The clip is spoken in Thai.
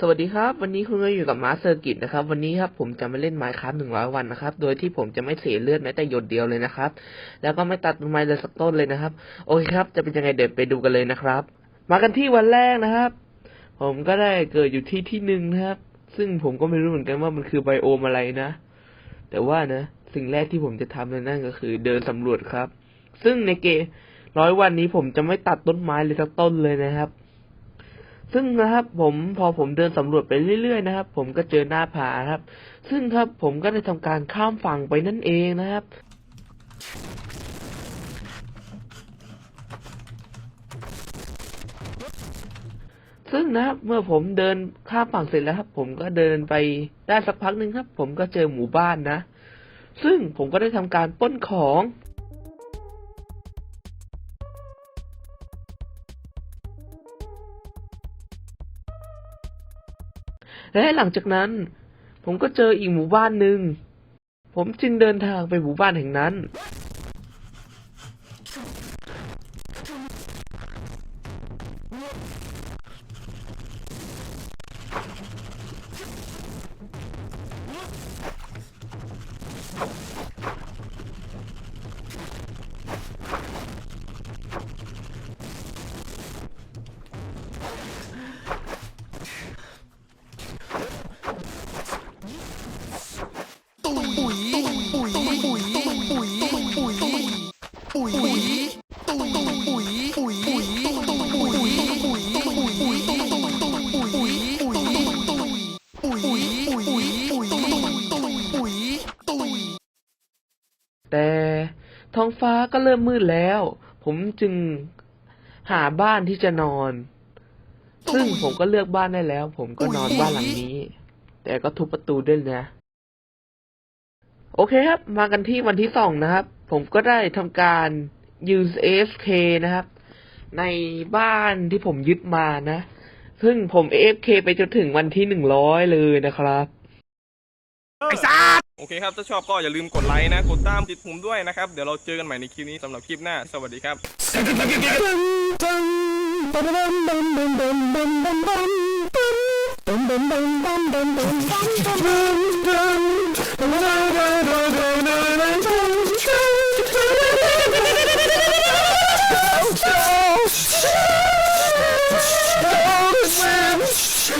สวัสดีครับ วันนี้คุณก็อยู่กับมาสเซอร์กิตนะครับ วันนี้ครับผมจะมาเล่นไมค์ครับหนึ่งร้อยวันนะครับ โดยที่ผมจะไม่เสียเลือดแม้แต่หยดเดียวเลยนะครับ แล้วก็ไม่ตัดต้นไม้เลยสักต้นเลยนะครับ โอเคครับ จะเป็นยังไงเดี๋ยวไปดูกันเลยนะครับ มากันที่วันแรกนะครับ ผมก็ได้เกิดอยู่ที่ที่หนึ่งนะครับ ซึ่งผมก็ไม่รู้เหมือนกันว่ามันคือไบโอมอะไรนะ แต่ว่านะ สิ่งแรกที่ผมจะทำนั่นก็คือ เดินสำรวจครับ ซึ่งในเกมร้อยวันนี้ผมจะไม่ตัดต้นไม้เลยสักต้นเลยนะครับ ซึ่งนะครับผมพอผมเดินสำรวจไปเรื่อยๆนะครับ ผมก็เจอหน้าผาครับ ซึ่งครับผมก็ได้ทำการข้ามฝั่งไปนั่นเองนะครับซึ่งนะครับเมื่อผมเดินข้ามฝั่งเสร็จแล้วครับ ผมก็เดินไปได้สักพักหนึ่งครับ ผมก็เจอหมู่บ้านนะ ซึ่งผมก็ได้ทำการป้นของ และหลังจากนั้น ผมก็เจออีกหมู่บ้านหนึ่ง ผมจึงเดินทางไปหมู่บ้านแห่งนั้น ปุ๋ยตุ๋ยปุ๋ยปุ๋ยปุ๋ยปุ๋ยปุ๋ยปุ๋ยปุ๋ยปุ๋ยตุ๋ยปุ๋ยปุ๋ยปุ๋ยปุ๋ยปุ๋ยปุ๋ยปุ๋ยตุ๋ยแต่ท้องฟ้าก็เริ่มมืดแล้ว ผมจึงหาบ้านที่จะนอน ซึ่งผมก็เลือกบ้านได้แล้ว ผมก็นอนบ้านหลังนี้ แต่ก็ทุบประตูด้วยนะ โอเคครับ มากันที่วันที่สองนะครับ ผมก็ได้ทำการ use AFK นะครับ ในบ้านที่ผมยึดมานะ ซึ่งผม AFK ไปจนถึงวันที่หนึ่งร้อยเลยนะครับไอ้สัสโอเคครับ ถ้าชอบก็อย่าลืมกดไลค์นะ กดตามติดผมด้วยนะครับ เดี๋ยวเราเจอกันใหม่ในคลิปนี้สำหรับคลิปหน้า สวัสดีครับ